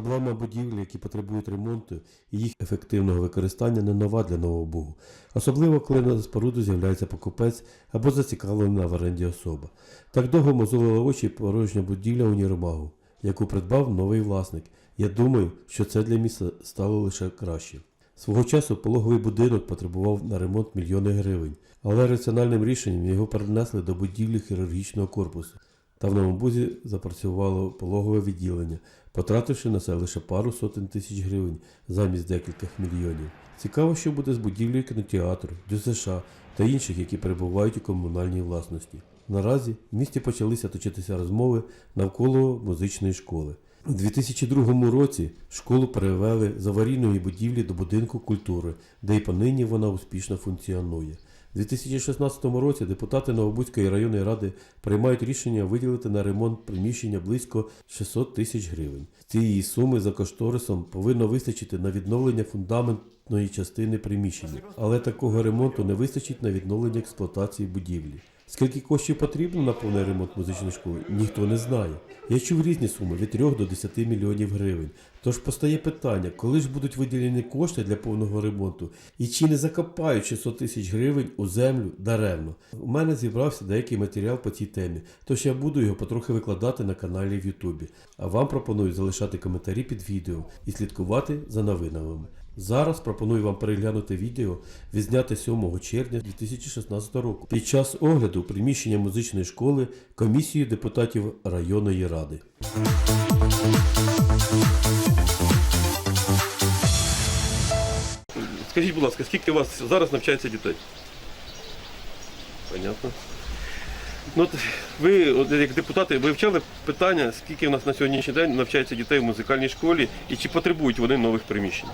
Проблема будівлі, які потребують ремонту і їх ефективного використання не нова для нового Бугу. Особливо, коли на споруду з'являється покупець або зацікавлена в оренді особа. Так довго мозолила очі порожня будівля універмагу, яку придбав новий власник. Я думаю, що це для міста стало лише краще. Свого часу пологовий будинок потребував на ремонт мільйони гривень, але раціональним рішенням його перенесли до будівлі хірургічного корпусу. Та в новому бузі запрацювало пологове відділення, потративши на це лише пару сотень тисяч гривень замість декількох мільйонів. Цікаво, що буде з будівлею кінотеатру, ДЮСШ та інших, які перебувають у комунальній власності. Наразі в місті почалися точитися розмови навколо музичної школи. У 2002 році школу перевели з аварійної будівлі до будинку культури, де й понині вона успішно функціонує. У 2016 році депутати Новобузької районної ради приймають рішення виділити на ремонт приміщення близько 600 тисяч гривень. Цієї суми за кошторисом повинно вистачити на відновлення фундаментної частини приміщення, але такого ремонту не вистачить на відновлення експлуатації будівлі. Скільки коштів потрібно на повний ремонт музичної школи, ніхто не знає. Я чув різні суми від 3 до 10 мільйонів гривень. Тож постає питання, коли ж будуть виділені кошти для повного ремонту і чи не закопають 600 тисяч гривень у землю даремно. У мене зібрався деякий матеріал по цій темі, тож я буду його потрохи викладати на каналі в Ютубі. А вам пропоную залишати коментарі під відео і слідкувати за новинами. Зараз пропоную вам переглянути відео, відзняте 7 червня 2016 року під час огляду приміщення музичної школи комісією депутатів районної ради. Скажіть, будь ласка, скільки у вас зараз навчається дітей? Понятно. Ну, ви, як депутати, вивчали питання, скільки у нас на сьогоднішній день навчається дітей в музикальній школі і чи потребують вони нових приміщень?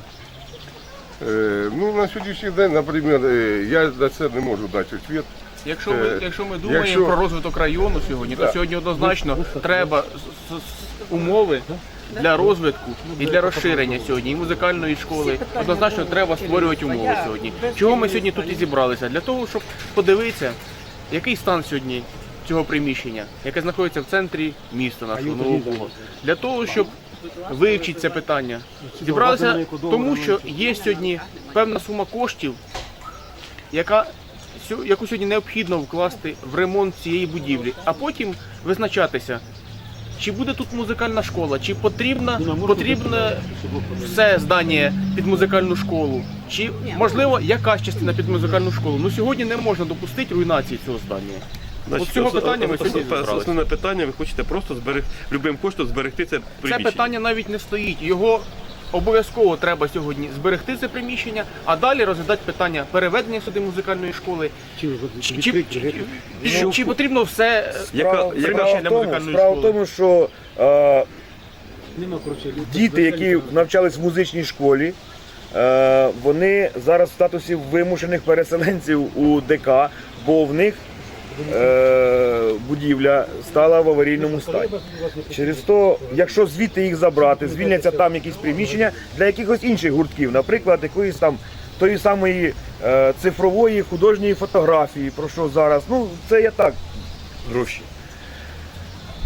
Е, Ну, на сьогоднішній день, наприклад, е, я на це не можу дати відповідь. Якщо ми, Е, якщо ми думаємо якщо- про розвиток району сьогодні, то сьогодні однозначно треба з- з- з- умови для розвитку і для розширення сьогодні і музикальної школи. Однозначно треба створювати умови сьогодні. Чого ми сьогодні тут і зібралися? Для того, щоб подивитися, який стан сьогодні цього приміщення, яке знаходиться в центрі міста нашого Нового Для того, щоб вивчити це питання. Зібралися тому, що є сьогодні певна сума коштів, яка яку сьогодні необхідно вкласти в ремонт цієї будівлі, а потім визначатися, чи буде тут музикальна школа, чи потрібна потрібне все здання під музикальну школу, чи можливо якась частина під музикальну школу. Ну сьогодні не можна допустити руйнації цього здання. От з цього ос- питання ми ос- сьогодні. Основне питання, ви хочете просто зберег... любим коштом зберегти це Це питання навіть не стоїть. Його обов'язково треба сьогодні зберегти це приміщення, а далі розглядати питання переведення сюди музикальної школи. Чи, чи, чи, чи, чи потрібно все Яка, Справа, яка... справа, в для тому, музикальної справа в тому, що е, діти, які навчались в музичній школі, е, вони зараз в статусі вимушених переселенців у ДК, бо в них е, будівля стала в аварійному стані. Через то, якщо звідти їх забрати, звільняться там якісь приміщення для якихось інших гуртків, наприклад, якоїсь там тої самої е, цифрової художньої фотографії, про що зараз. Ну, це я так гроші?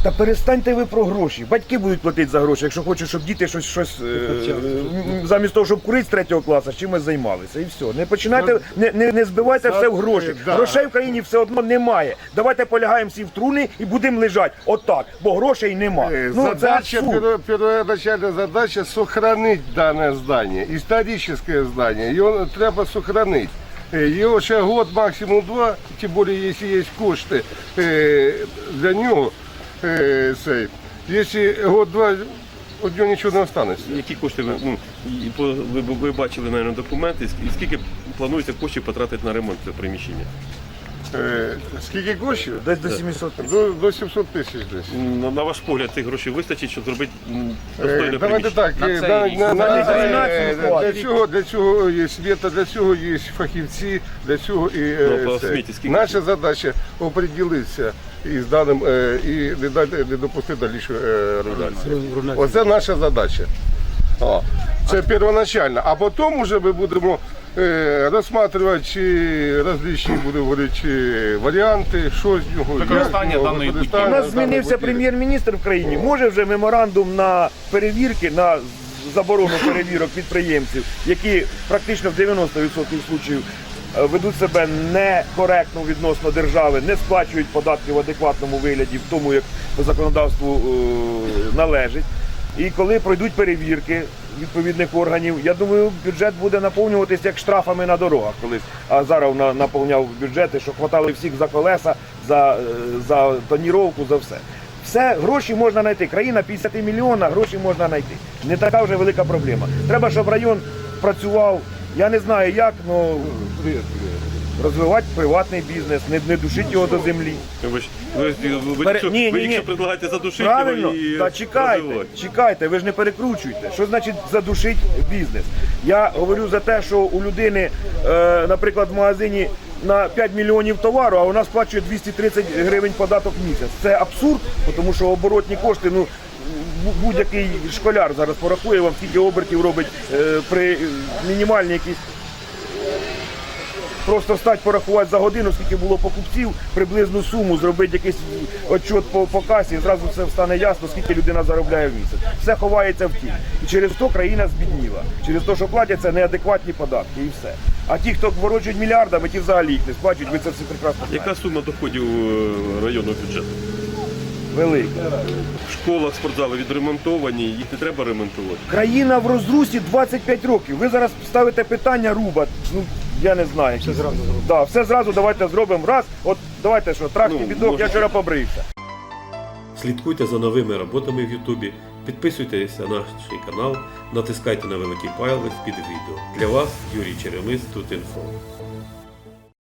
та перестаньте ви про гроші. Батьки будуть платити за гроші, якщо хочуть, щоб діти щось, щось е, м, замість того, щоб курити з третього класу, чимось займалися. І все. Не починайте, не, не, не збивайте все в гроші. да. Грошей в країні все одно немає. Давайте полягаємо всі в труни і будемо лежати. Отак, бо грошей немає. Э, Ну, це задача, абсурд. перво- первоначальная задача сохранить данное здание, историческое здание. Его треба сохранить. Э, Его ще год, максимум два, тем более, если есть кошти э, для нього, э, цей, Якщо год-два, от нього нічого не останеться. Які кошти ви, ну, і ви, ви бачили, мабуть, документи, і скільки планується коштів потратити на ремонт цього приміщення? Е, Скільки коштів? Десь до 700 тисяч. До, до 700 тисяч десь. На, на ваш погляд, цих грошей вистачить, щоб зробити м, Е, достойне Давайте приміщення? так, На е, на- на- е, для цього, для цього є світа, для цього є фахівці, для цього і е, Ну, по це. освіті скільки? наша задача оприділитися із даним е, і не дати не допустити далі е, руйнації. Оце наша задача. О, це первоначально. А потім вже ми будемо е, розглядати чи различні, буду говорити, варіанти, що з нього. Використання як, даної. У нас змінився прем'єр-міністр в країні. Може вже меморандум на перевірки, на заборону перевірок підприємців, які практично в 90% случаїв е, ведуть себе некоректно відносно держави, не сплачують податки в адекватному вигляді, в тому, як по законодавству е, належить. І коли пройдуть перевірки відповідних органів, я думаю, бюджет буде наповнюватися як штрафами на дорогах колись. А зараз наповняв бюджети, що хватали всіх за колеса, за, е, за тоніровку, за все. Все, гроші можна знайти. Країна 50 мільйонів, гроші можна знайти. Не така вже велика проблема. Треба, щоб район працював. Я не знаю як, але розвивати приватний бізнес, не, не душити його до землі. Ви, ж- ви, ви, ви, Пере- якщо, ні, ви ні, якщо предлагаєте задушити Правильно, його і та чекайте, розвивати. чекайте, ви ж не перекручуйте. Що значить задушить бізнес? Я говорю за те, що у людини, е, наприклад, в магазині на 5 мільйонів товару, а вона сплачує 230 гривень податок в місяць. Це абсурд, тому що оборотні кошти, ну. бу- Будь-який школяр зараз порахує вам, скільки обертів робить е, при е, мінімальній якійсь Просто стать порахувати за годину, скільки було покупців, приблизну суму, зробити якийсь отчет по, по касі, і зразу все стане ясно, скільки людина заробляє в місяць. Все ховається в тінь. І через то країна збідніла. Через те, що платяться неадекватні податки і все. А ті, хто ворочують мільярдами, ті взагалі їх не сплачують, ви це всі прекрасно знаєте. Яка сума доходів е, районного бюджету? Велика. В школах, спортзали відремонтовані, їх не треба ремонтувати. Країна в розрусі 25 років. Ви зараз ставите питання руба. Ну я не знаю. Все зразу зробимо. Да, все зразу давайте зробимо. Раз, от давайте що, тракт Ну, бідок, я вчора побрився. Слідкуйте за новими роботами в Ютубі, підписуйтеся на наш канал, натискайте на великий палець під відео. Для вас Юрій Черемис тут інфо.